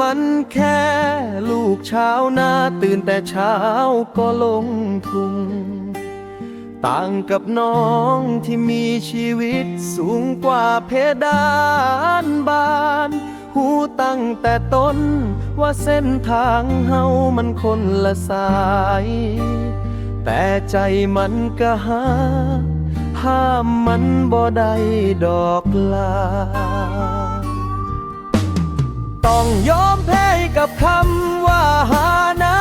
มันแค่ลูกชาวนาตื่นแต่เช้าก็ลงทุงต่างกับน้องที่มีชีวิตสูงกว่าเพดานบาน หูตั้งแต่ต้นว่าเส้นทางเฮามันคนละสาย แต่ใจมันก็หา ห้ามมันบ่ได้ดอกลา ต้องยอมแพ้กับคำว่าหานา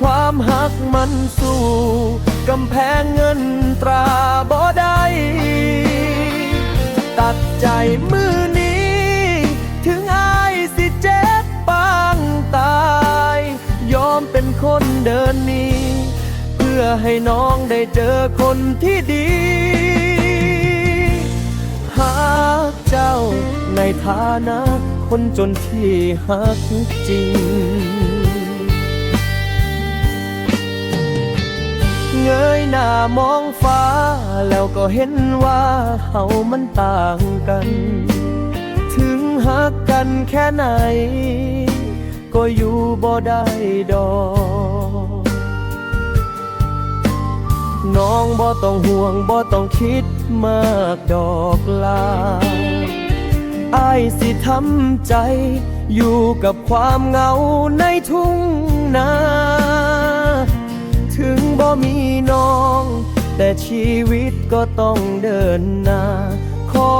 ความหักมันสู้กำแพงเงินตราบ่ได้ตัดใจมือนี้ ถึงอายสิเจ็บปางตาย ยอมเป็นคนเดินนี้ เพื่อให้น้องได้เจอคนที่ดี หากเจ้า ในฐานะคนจนที่หักจริง เงยหน้ามองฟ้า แล้วก็เห็นว่าเฮามันต่างกัน ถึงหักกันแค่ไหน ก็อยู่บ่ได้ดอกน้องบ่ต้องห่วงบ่ต้องคิด มากดอกลาอายสิทำใจ อยู่กับความเหงาในทุ่งนา ถึงบ่มีน้อง แต่ชีวิตก็ต้องเดินหน้า ขอ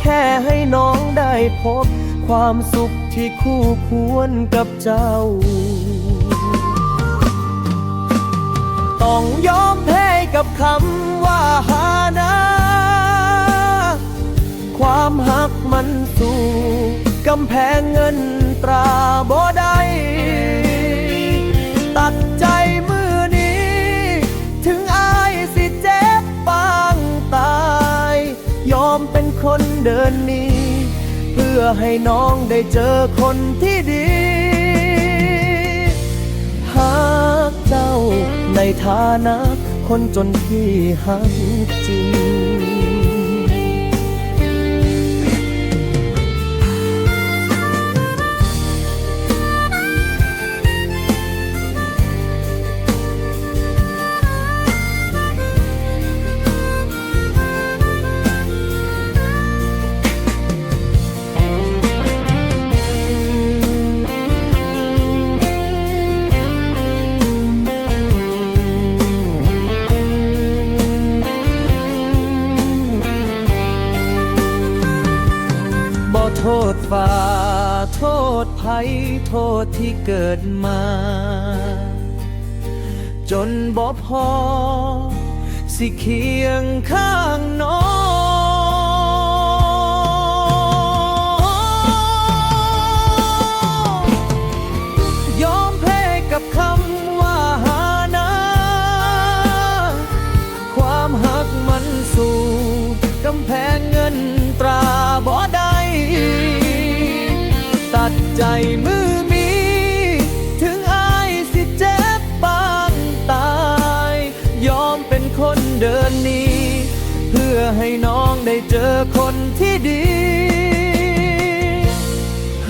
แค่ให้น้องได้พบ ความสุขที่คู่ควรกับเจ้า ต้องยอมแพ้กับคำว่าหานาความหักมันสู้กำแพงเงินตราบ่ได้ตัดใจมือนี้ ถึงอายสิเจ็บปางตาย ยอมเป็นคนเดินหนี้ เพื่อให้น้องได้เจอคนที่ดี หักเจ้า ในฐานะคนจนที่หักจริง โทษที่เกิดมา จนบ่พอสิเคียงข้างน้อง ตัดใจมือมี ถึงอายสิเจ็บปางตาย ยอมเป็นคนเดินนี้ เพื่อให้น้องได้เจอคนที่ดี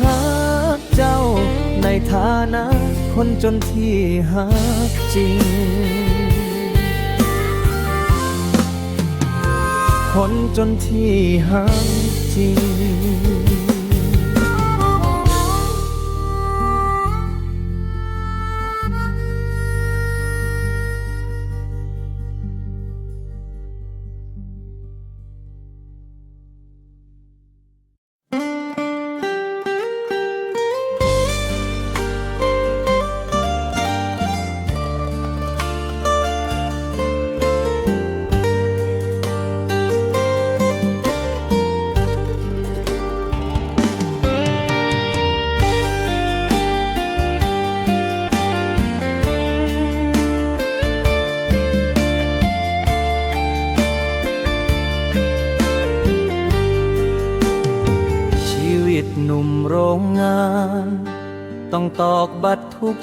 หากเจ้าในฐานะคนจนที่หักจริง คนจนที่หักจริง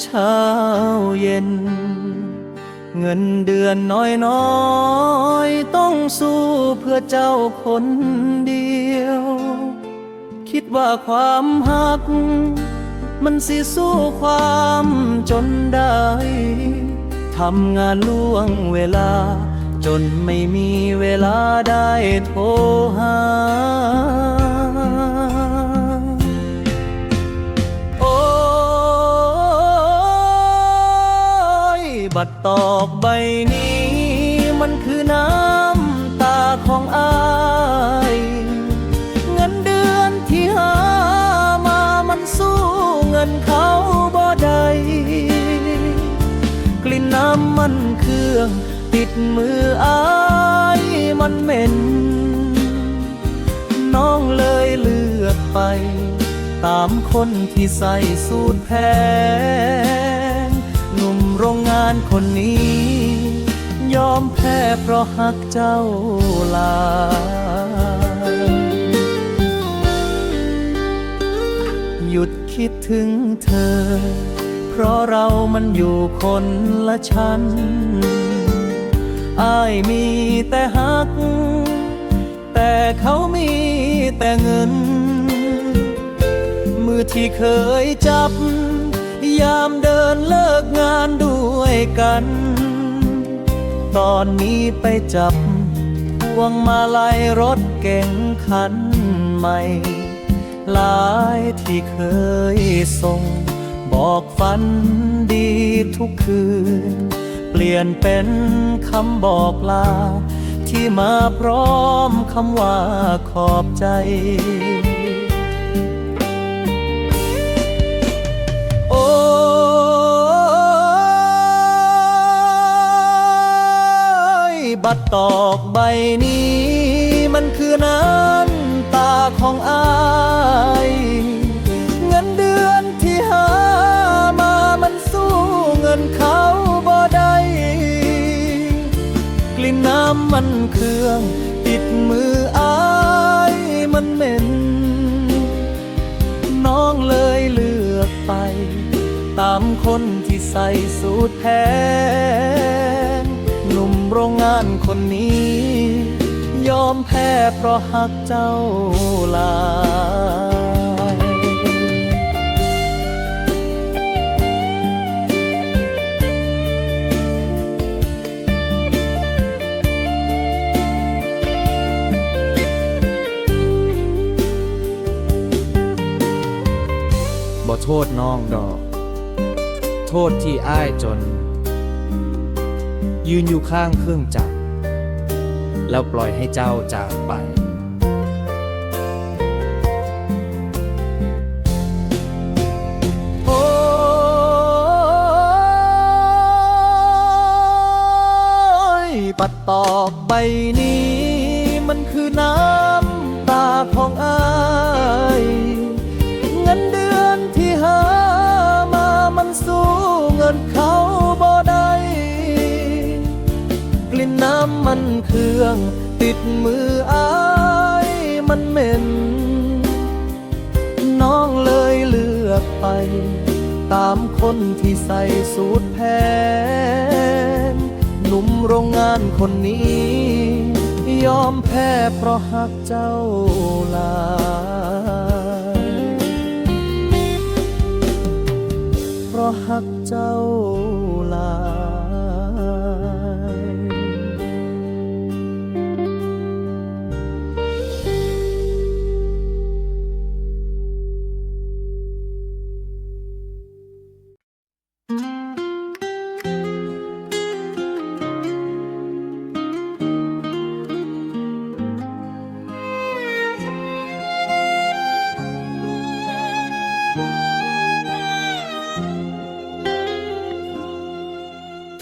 เช้าเย็น เงินเดือนน้อยน้อยๆต้องสู้เพื่อเจ้าคนเดียว คิดดว่าความหัก มันสิสู้ความจนได้ทำงานล่วงเวลา จนไม่มีเวลาได้โทรหา บัตรตอกใบนี้ มันคือน้ำตาของอายเงินเดือนที่หามามันสู้เงินเขาบ่ได้กลิ่นน้ำมันเครื่องติดมืออายมันเหม็น น้องเลยเลือกไป ตามคนที่ใส่สูตรแพง โรงงานคนนี้ ยอมแพ้เพราะหักเจ้าลายหยุดคิดถึงเธอ เพราะเรามันอยู่คนละชั้นอายมีแต่หัก แต่เขามีแต่เงิน มือที่เคยจับ ยามเดินเลิกงานด้วยกัน ตอนนี้ไปจับพวงมาลัยรถเก๋งคันใหม่ หลายที่เคยส่ง บอกฝันดีทุกคืน เปลี่ยนเป็นคำบอกลา ที่มาพร้อมคำว่าขอบใจ บัตรตอกใบนี้ มันคือน้ำตาของอายเงินเดือนที่หามามันสู้เงินเขาบ่ได้กลิ่นน้ำมันเครื่องติดมืออายมันเหม็น น้องเลยเลือกไป ตามคนที่ใส่สูทแพงหนุ่ม โรงงานคนนี้ ยอมแพ้เพราะหักเจ้าลายบ่โทษน้องดอก โทษที่อ้ายจน ยืนอยู่ข้างเครื่องจักร แล้วปล่อยให้เจ้าจากไป โอ้ยปัดตอกใบนี้ มันคือน้ำตาของอายเงินเดือนที่หามามันสู้เงินเขา รื่อง ติดมืออายมันเหม็น น้องเลยเลือกไป ตามคนที่ใส่สูทแพงหนุ่มโรงงานคนนี้ ยอมแพ้เพราะหักเจ้าลายเพราะหักเจ้า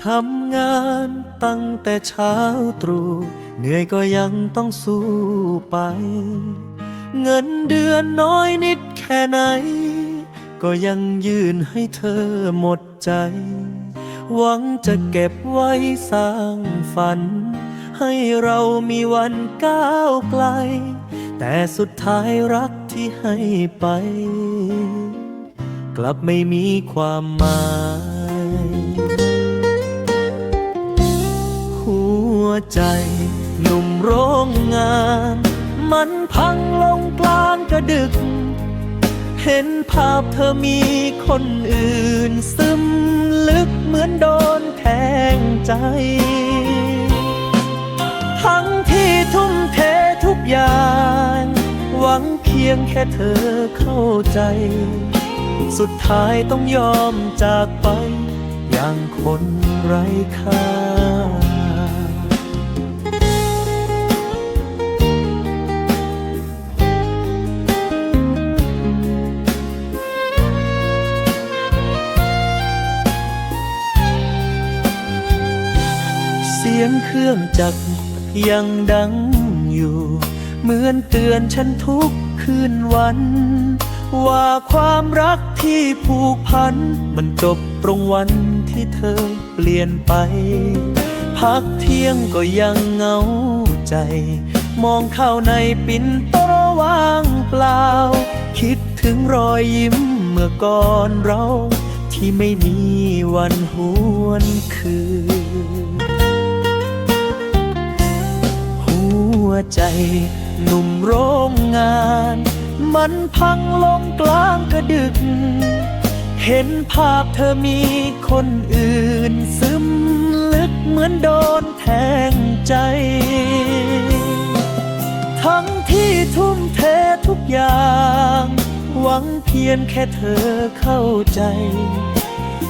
ทำงานตั้งแต่เช้าตรู่เหนื่อยก็ยังต้องสู้ไป เงินเดือนน้อยนิดแค่ไหน ก็ยังยื่นให้เธอหมดใจ หวังจะเก็บไว้สร้างฝัน ให้เรามีวันก้าวไกล แต่สุดท้ายรักที่ให้ไป กลับไม่มีความหมาย วใจ หนุ่มโรงงาน มันพังลงกลางกระดึก เห็นภาพเธอมีคนอื่น ซึมลึกเหมือนโดนแทงใจ ทั้งที่ทุ่มเททุกอย่าง หวังเพียงแค่เธอเข้าใจ สุดท้ายต้องยอมจากไป อย่างคนไร้ค่า ยงเครื่องจักรยังดังอยู่ เหมือนเตือนฉันทุกคืนวัน ว่าความรักที่ผูกพัน มันจบตรงวันที่เธอเปลี่ยนไป พักเที่ยงก็ยังเงาใจ มองเข้าในปิ่นโตว่างเปล่า คิดถึงรอยยิ้มเมื่อก่อนเรา ที่ไม่มีวันหวนคืน วใจ หนุ่มโรงงาน มันพังลงกลางกระดึก เห็นภาพเธอมีคนอื่น ซึมลึกเหมือนโดนแทงใจ ทั้งที่ทุ่มเททุกอย่าง หวังเพียงแค่เธอเข้าใจ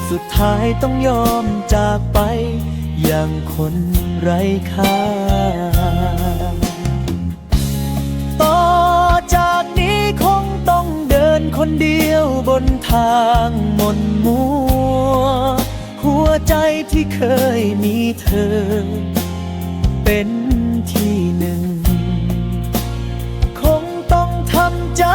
สุดท้ายต้องยอมจากไปอย่างคนไร้ค่า ทางมนมัว หัวใจที่เคยมีเธอ เป็นที่หนึ่ง คงต้องทำใจ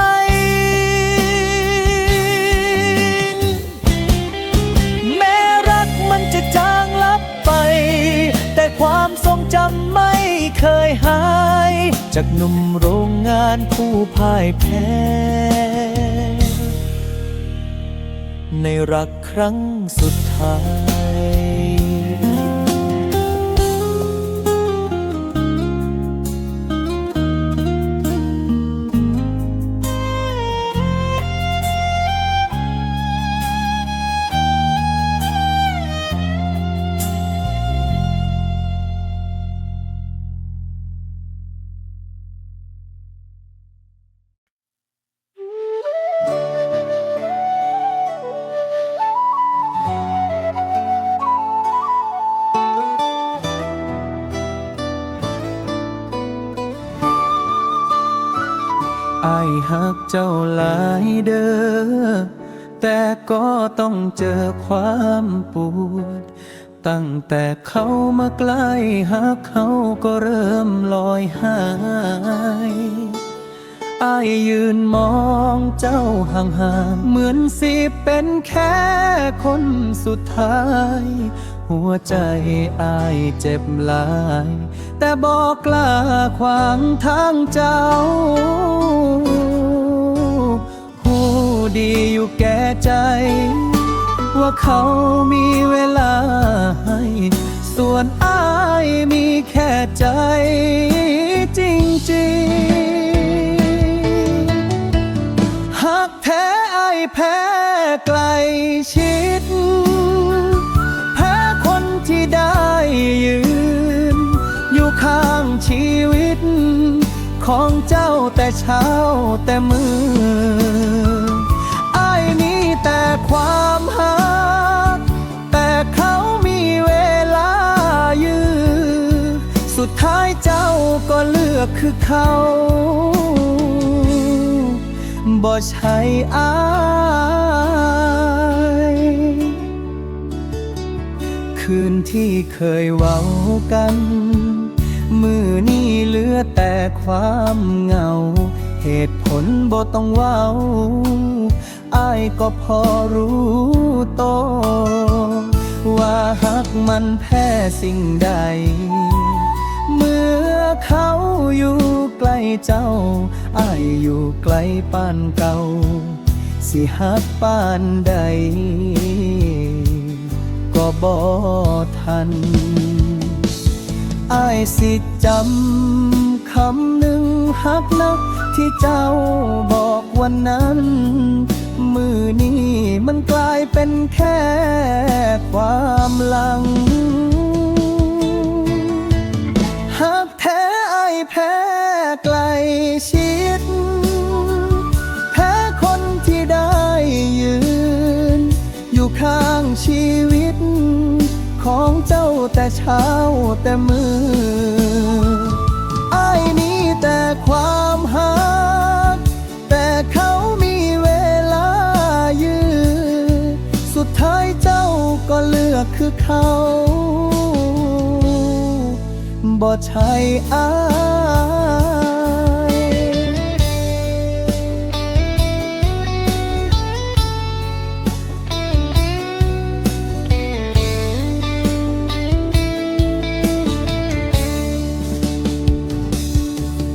แม้รักมันจะจางลับไปแต่ความทรงจำไม่เคยหาย จากหนุ่มโรงงานผู้พ่ายแพ้ ในรักครั้งสุดท้าย เด้อแต่ก็ต้องเจอความปวด ตั้งแต่เขามาใกล้หักเขาก็เริ่มลอยหายอายยืนมองเจ้าห่างๆ เหมือนสิเป็นแค่คนสุดท้าย หัวใจอายเจ็บหลาย แต่บอกกล้าขวางทางเจ้า ดีอยู่แก่ใจ ว่าเขามีเวลาให้ ส่วนอายมีแค่ใจจริงๆหากแท้อายแพ้ไกลชิด แพ้คนที่ได้ยืน อยู่ข้างชีวิต ของเจ้าแต่เช้าแต่มือ ความหัก แต่เขามีเวลายืนสุดท้ายเจ้าก็เลือกคือเขาบ่ใช่อายคืนที่เคยเว้ากัน มือนี้เหลือแต่ความเหงา เหตุผลบ่ต้องเว้า อายก็พอรู้โตวว่าหักมันแพ้สิ่งใด เมื่อเขาอยู่ใกล้เจ้าอายอยู่ไกลปานเก่า สิหักปานใด ก็บ่ทันอายสิจำคำหนึ่งหักนักที่เจ้าบอกวันนั้น มือนี้มันกลายเป็นแค่ความหลัง หากแท้ไอแพ้ไกลชิด แพ้คนที่ได้ยืน อยู่ข้างชีวิต ของเจ้าแต่เช้าแต่มือไอ้ายมีแต่ความหัก เลือกคือเขาบ่ใช่อาย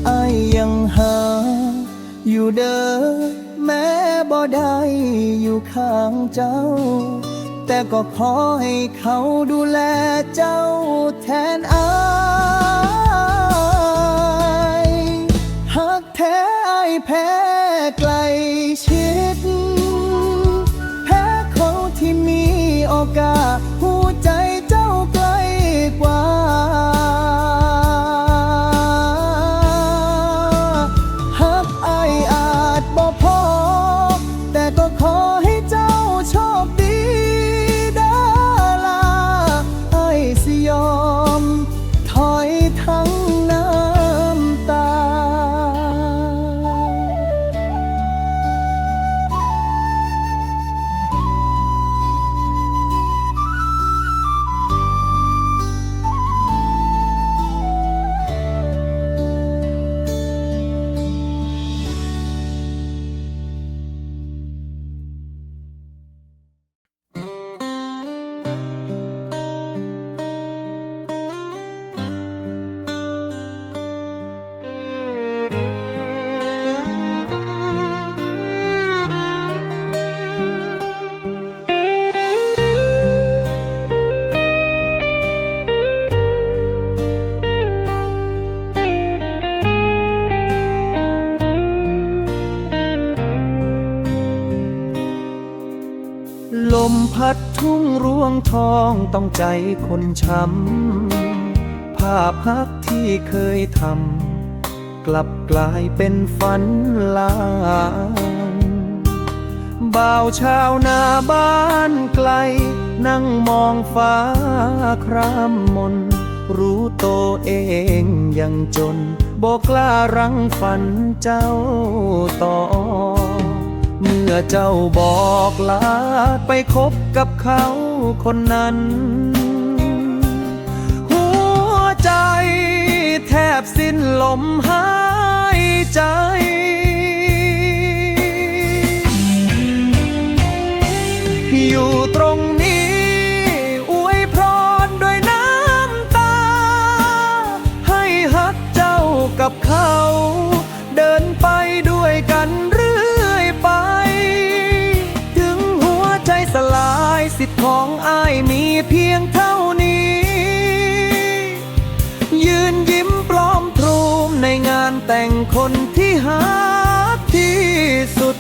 อายยังหา อยู่เด้อแม้บ่ได้อยู่ข้างเจ้า แต่ก็ขอให้เขาดูแลเจ้าแทนอายหากแท้อายแพ้ไกลชิด แพ้เขาที่มีโอกาส ทองต้องใจคนช้ำ ภาพพักที่เคยทำ กลับกลายเป็นฝันลางบ่าวชาวนาบ้านไกล นั่งมองฟ้าครามมน รู้โตเองยังจนบอกกล้ารังฝันเจ้าต่อ เมื่อเจ้าบอกลาไปคบกับเขา คนนั้น หัวใจแทบสิ้นลมหายใจอยู่ตรงนี้อวยพรด้วยน้ำตา ให้ฮักเจ้ากับเขา เพียงเท่านี้ ยืนยิ้มปลอมโทรมในงานแต่งคนที่หาที่สุด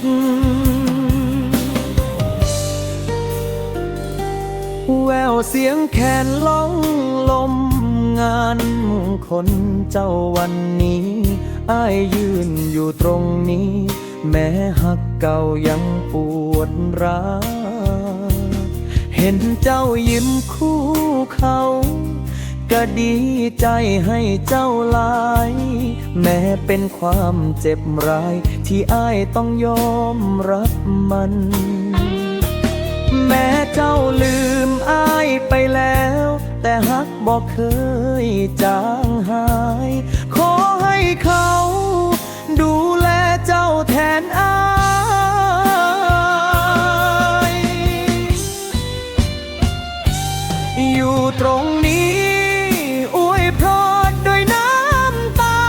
แววเสียงแคนร้องลมงานคนเจ้าวันนี้อายยืนอยู่ตรงนี้ แม้หักเก่ายังปวดร้าว ห็นเจ้ายิ้มคู่เขา ก็ดีใจให้เจ้าลาย แม้เป็นความเจ็บร้าย ที่อายต้องยอมรับมัน แม้เจ้าลืมอายไปแล้ว แต่ฮักบอกเคยจางหาย ขอให้เขา ดูแลเจ้าแทนอาย ตรงนี้อวยพรด้วยน้ำตา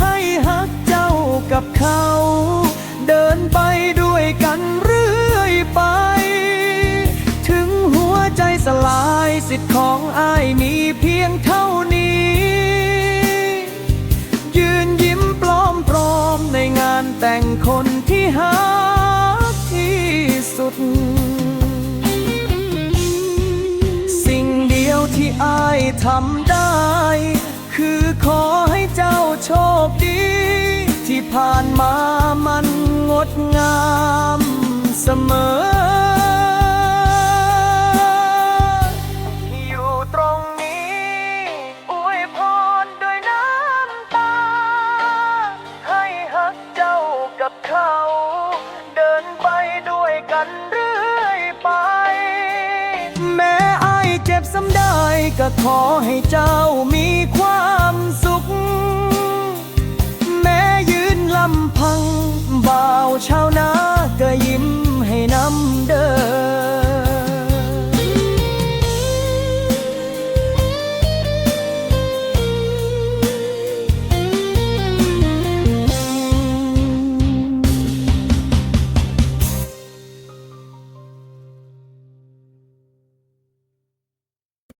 ให้ฮักเจ้ากับเขา เดินไปด้วยกันเรื่อยไป ถึงหัวใจสลายสิทธิ์ของอายมีเพียงเท่านี้ ยืนยิ้มปลอมโปรานแต่งคนที่หา อายทำได้ คือขอให้เจ้าโชคดี ที่ผ่านมามันงดงามเสมอ ก็ขอให้เจ้ามีความสุข แม้ยืนลำพัง บ่าวชาวนาก็ยิ้มให้นำเดิน